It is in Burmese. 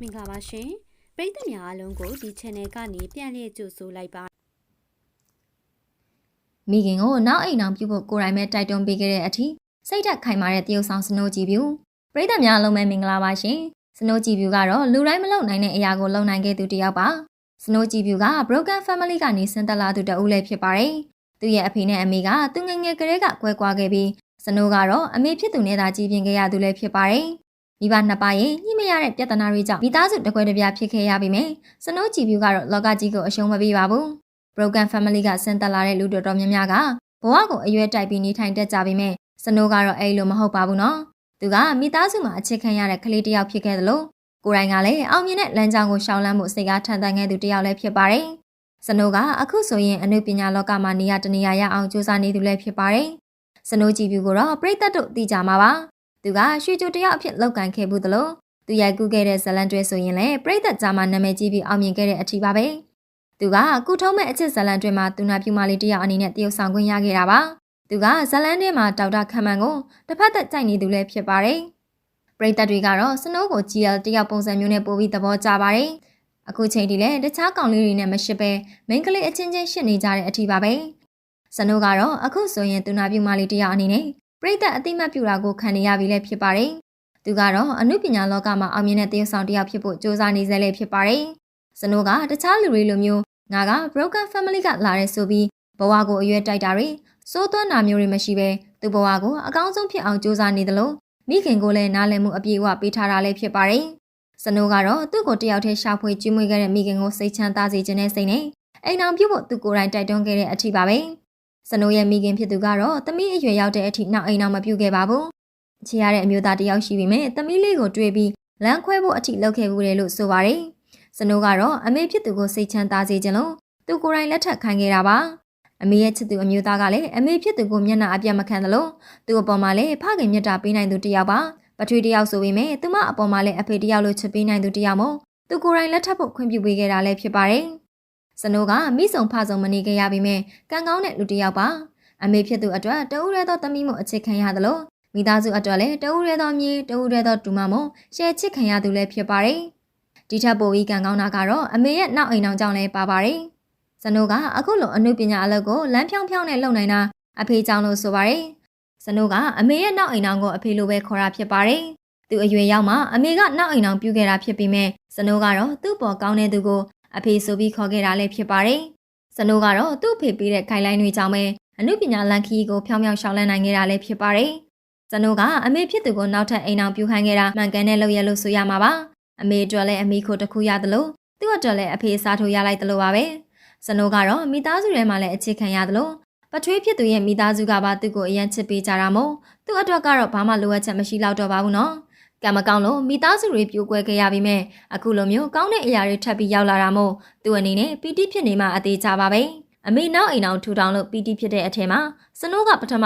မင်္ဂလာပါရှင်ပရိသတ်များအားလုံးကိုဒီ channel ကနေပြန်လည်ကြိုဆိုလိုက်ပါမိခင်ကိုနောက်အိမ်အောင်ပြုဖို့ကိုယ်တိုင်ပဲတိုက်တွန်းပေးခဲ့တဲ့အထိစိတ်ဓာတ်ခိုင်မာတဲ့တရုတ်ဆောင်စနိုးကြည့်ဗျူပရိသတ်များအလုံးပဲမင်္ဂလာပါရှင်စနိုးကြည့်ဗျူကတော့လူတိုင်းမလုံနိုင်တဲ့အရာကိုလုံနိုင်ခဲ့သူတစ်ယောက်ပါစနိုးကြည့်ဗျူက broken family ကနေဆင်းသက်လာသူတဦးလည်းဖြစ်ပါတယ်သူရဲ့အဖေနဲ့အမေကသူငယ်ငယ်ကလေးကကွဲကွာခဲ့ပြီးစနိုးကတော့အမေဖြစ်သူနဲ့သာကြီးပြင်းခဲ့ရသူလည်းဖြစ်ပါတယ် မိဘနှစ်ပါးရဲ့ညှိမရတဲ့ပြဿနာတွေကြောင့်မိသားစုတစ်ခွဲတစ်ပြားဖြစ်ခဲ့ရပြီမယ်စနိုးကြည့်ဗျူကတော့လောကကြီးကိုအရှုံးမပေးပါဘူး broken family ကဆင်းသက်လာတဲ့လူတော်တော်များများကဘဝကိုအရွယ်တိုက်ပြီးနေထိုင်တတ်ကြပေမဲ့စနိုးကတော့အဲ့လိုမဟုတ်ပါဘူးနော်သူကမိသားစုမှာအချစ်ခံရတဲ့ကလေးတစ်ယောက်ဖြစ်ခဲ့သလိုကိုယ်တိုင်ကလည်းအောင်မြင်တဲ့လမ်းကြောင်းကိုရှောင်လန်းမှုစိတ်ကားထန်တန်ခဲ့သူတစ်ယောက်လည်းဖြစ်ပါတယ်စနိုးကအခုဆိုရင်အနုပညာလောကမှာနေရာတနေရာရအောင်ကြိုးစားနေသူလည်းဖြစ်ပါတယ်စနိုးကြည့်ပြူကိုတော့ပြိသက်တို့သိကြမှာပါ သူကရွှေကြိုတစ်ယောက်အဖြစ်လောက်ကန်ခဲ့ဘူးသလိုသူရိုက်ကူးခဲ့တဲ့ဇလန်တွဲဆိုရင်လည်းပြိသက်ကြားမှာနာမည်ကြီးပြီးအောင်မြင်ခဲ့တဲ့အထီးပါပဲသူကကုထုံးမဲ့အချစ်ဇလန်တွင်မှာသူနာပြူမလေးတယောက်အနေနဲ့တရုပ်ဆောင်ခွင့်ရခဲ့တာပါ။သူကဇလန်ထဲမှာဒေါက်တာခမန်ကိုတစ်ဖက်သက်ကြိုက်နေသူလည်းဖြစ်ပါတယ်။ပရိသတ်တွေကတော့စနိုးကို GL တယောက်ပုံစံမျိုးနဲ့ပို့ပြီးသဘောကျပါတယ်။အခုချိန်ထိလည်းတခြားကောင်လေးတွေနဲ့မရှစ်ပဲမိန်းကလေးအချင်းချင်းရှစ်နေကြတဲ့အထီးပါပဲ။စနိုးကတော့အခုဆိုရင်သူနာပြူမလေးတယောက်အနေနဲ့ ပရိသတ်အတိမတ်ပြူတာကိုခံနေရပြီလည်းဖြစ်ပါတယ်။သူကတော့အမှုပညာလောကမှာအောင်မြင်တဲ့တရုပ်ဆောင်တယောက်ဖြစ်ဖို့ကြိုးစားနေစေလည်းဖြစ်ပါတယ်။စနိုးကတခြားလူတွေလိုမျိုးငါက broken family ကလာတဲ့ဆိုပြီးဘဝကိုအရွယ်တိုက်တာတွေစိုးသွမ်းတာမျိုးတွေမရှိဘဲသူ့ဘဝကိုအကောင်းဆုံးဖြစ်အောင်ကြိုးစားနေသလိုမိခင်ကိုလည်းနားလည်မှုအပြည့်အဝပေးထားတာလည်းဖြစ်ပါတယ်။စနိုးကတော့သူ့ကိုတယောက်တည်းရှာဖွေကျွေးမွေးခဲ့တဲ့မိခင်ကိုစိတ်ချမ်းသာစေခြင်းနဲ့စိတ်နဲ့အိမ်အောင်ပြုတ်ဖို့သူကိုယ်တိုင်တိုက်တွန်းခဲ့တဲ့အထိပါပဲ။ စနိုးရဲ့မိခင်ဖြစ်သူကတော့သမီးအရွယ်ရောက်တဲ့အထိနောက်အိမ်အောင်မပြုတ်ခဲ့ပါဘူး။ချေရတဲ့အမျိုးသားတယောက်ရှိပြီမဲ့သမီးလေးကိုတွေ့ပြီးလမ်းခွဲဖို့အထိလုပ်ခဲ့ဘူးတယ်လို့ဆိုပါတယ်။စနိုးကတော့အမေဖြစ်သူကိုစိတ်ချမ်းသာစေခြင်းလို့သူကိုယ်တိုင်လက်ထပ်ခိုင်းခဲ့တာပါအမေရဲ့ချစ်သူအမျိုးသားကလည်းအမေဖြစ်သူကိုမျက်နှာအပြတ်မခံသလိုသူ့အပေါ်မှာလည်းဖခင်မြတ်တာပေးနိုင်သူတစ်ယောက်ပါပထွေးတစ်ယောက်ဆိုပေမဲ့သူမအပေါ်မှာလည်းအဖေတစ်ယောက်လိုချစ်ပေးနိုင်သူတစ်ယောက်မို့သူကိုယ်တိုင်လက်ထပ်ဖို့ခွင့်ပြုပေးခဲ့တာလည်းဖြစ်ပါတယ် စနိုးကမိဆောင်ဖဆောင်မနေခဲ့ရပေမဲ့ကံကောင်းတဲ့လူတစ်ယောက်ပါအမေဖြစ်သူအတွက်တဦးရဲသောသမီးမို့အခြေခံရသလိုမိသားစုအတွက်လည်းတဦးရဲသောမြေတဦးရဲသောဒူမမို့ရှယ်ချစ်ခံရသူလည်းဖြစ်ပါတယ်ဒီထက်ပိုပြီးကံကောင်းတာကတော့အမေရဲ့နောက်အိမ်အောင်ကြောင့်လည်းပါပါတယ်။ဇနိုးကအခုလိုအမှုပညာအလုပ်ကိုလမ်းဖြောင်းဖြောင်းနဲ့လုပ်နိုင်တာအဖေကြောင့်လို့ဆိုပါတယ်။ဇနိုးကအမေရဲ့နောက်အိမ်အောင်ကိုအဖေလိုပဲခေါ်တာဖြစ်ပါတယ်။သူအရွယ်ရောက်မှအမေကနောက်အိမ်အောင်ပြုခဲ့တာဖြစ်ပြီးမဲ့ဇနိုးကတော့သူ့ပေါ်ကောင်းတဲ့သူကို အဖေဆိုပြီးခေါ်ခဲ့တာလည်းဖြစ်ပါတယ်။ဇနိုးကတော့သူ့အဖေပေးတဲ့ခိုင်လိုင်းတွေကြောင့်ပဲအမှုပညာလန်ခီကိုဖြောင်းဖြောင်းရှောင်လန်းနိုင်ခဲ့တာလည်းဖြစ်ပါတယ်။ဇနိုးကအမေဖြစ်သူကိုနောက်ထပ်အိမ်အောင်ပြုခိုင်းခဲ့တာမှန်ကန်တဲ့လုပ်ရလို့ဆိုရမှာပါ။အမေအတွက်လည်းအမိခိုတစ်ခုရသလိုသူ့အတွက်လည်းအဖေစားထိုးရလိုက်သလိုပါပဲစနိုးကတော့မိသားစုထဲမှာလည်းအခြေခံရသလိုပထွေးဖြစ်သူရဲ့မိသားစုကပါသူ့ကိုအရန်ချစ်ပေးကြတာမို့သူ့အတွက်ကတော့ဘာမှလိုအပ်ချက်မရှိတော့တော့ပါဘူးနော် ကံမကောင်းလို့မိသားစုတွေပြိုကွဲခဲ့ရပြီးမဲ့အခုလိုမျိုးကောင်းတဲ့အရာတွေထပ်ပြီးရောက်လာတာမို့သူ့အနေနဲ့ပီတိဖြစ်နေမှအသေးချပါပဲအမေနောက်အိမ်အောင်ထူထောင်လို့ပီတိဖြစ်တဲ့အထက်မှာစနိုးကပထမ